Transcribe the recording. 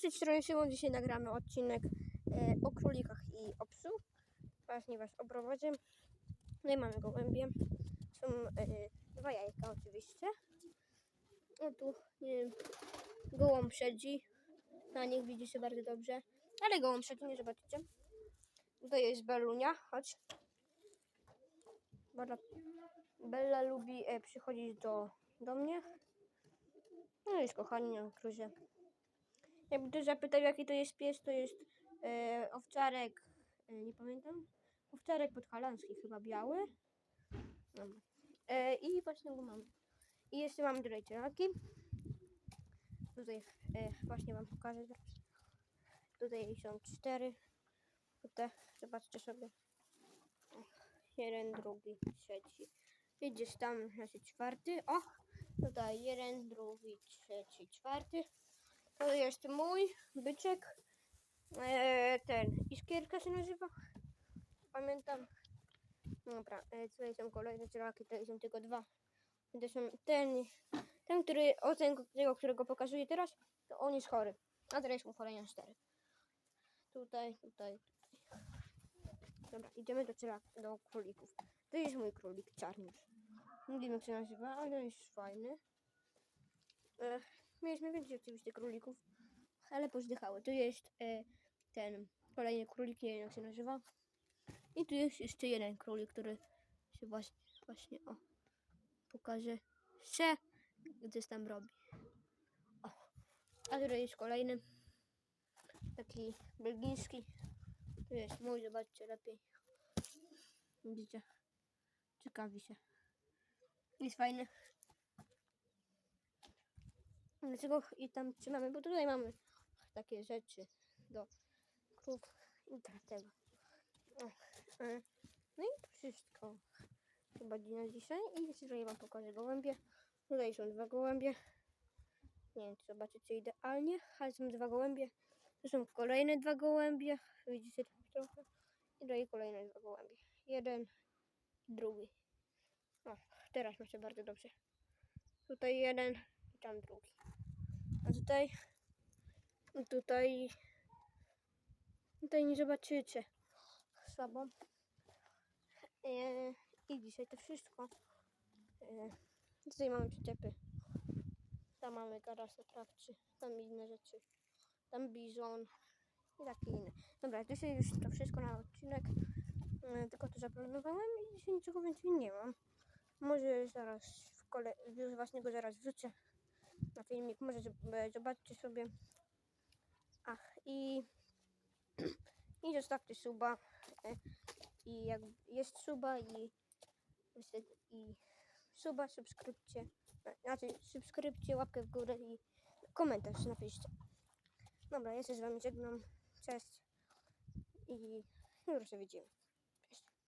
Cześć, z tej. Dzisiaj nagramy odcinek e, o królikach i o psu, ponieważ o browadzie. No i mamy gołębie. Są e, dwa jajka oczywiście. O tu, wiem, gołąb siedzi. Na nich widzi się bardzo dobrze. Ale gołąb siedzi, nie zobaczycie. Tutaj jest Belunia, chodź. Bella, Bella lubi e, przychodzić do, do mnie. No jest kochani na kruzie. Jakby ktoś zapytał, jaki to jest pies, to jest e, owczarek, e, nie pamiętam, owczarek podhalański, chyba biały. E, I właśnie go mam. I jeszcze mam tutaj cielaki. Tutaj e, właśnie wam pokażę teraz. Tutaj są cztery. Tutaj, zobaczcie sobie. Jeden, drugi, trzeci. Idziesz tam, znaczy czwarty. O! Tutaj jeden, drugi, trzeci, czwarty. To jest mój byczek. E, ten Iskierka się nazywa. Pamiętam. Dobra, e, tutaj są kolejne cielaki, tutaj są tylko dwa. To są ten, ten, który, o ten, tego, którego pokazuję teraz, to on jest chory. A teraz są kolejne cztery. Tutaj, tutaj, tutaj. Dobra, idziemy do cielak, do królików. To jest mój królik, czarniusz. Nie wiem jak się nazywa, ale jest fajny. E, mieliśmy więcej oczywiście królików, ale pozdychały. Tu jest e, ten kolejny królik, nie wiem jak się nazywa. I tu jest jeszcze jeden królik, który się właśnie, właśnie o, pokaże się, gdzieś tam robi. O, a tutaj jest kolejny, taki belgijski. Tu jest mój, zobaczcie lepiej. Widzicie? Ciekawi się. Jest fajny. Dlaczego i tam trzymamy? Bo tutaj mamy takie rzeczy do krów i dlatego. O, e, No i wszystko. Chyba na dzisiaj. I jeszcze tutaj wam pokażę gołębie. Tutaj są dwa gołębie. Nie wiem, czy zobaczycie idealnie, ale są dwa gołębie. Tu są kolejne dwa gołębie. Widzicie tam trochę. I tutaj kolejne dwa gołębie. Jeden, drugi. O, teraz macie bardzo dobrze. Tutaj jeden i tam drugi. A tutaj, tutaj, tutaj nie zobaczycie. Słabo. E, I dzisiaj to wszystko. E, tutaj mamy przyczepy. Tam mamy garaż atrakcji. Tam inne rzeczy. Tam bizon. I takie inne. Dobra, dzisiaj już to wszystko na odcinek. E, tylko to zaplanowałem i dzisiaj niczego więcej nie mam. Może zaraz w kole... właśnie go zaraz wrzucę na filmik. Może zob- zobaczcie sobie. Ach, i, i zostawcie suba. E, I jak jest suba i, i suba, subskrypcie. Znaczy, subskrypcie, łapkę w górę i komentarz napiszcie. Dobra, ja się z wami żegnam. Cześć. I już się widzimy.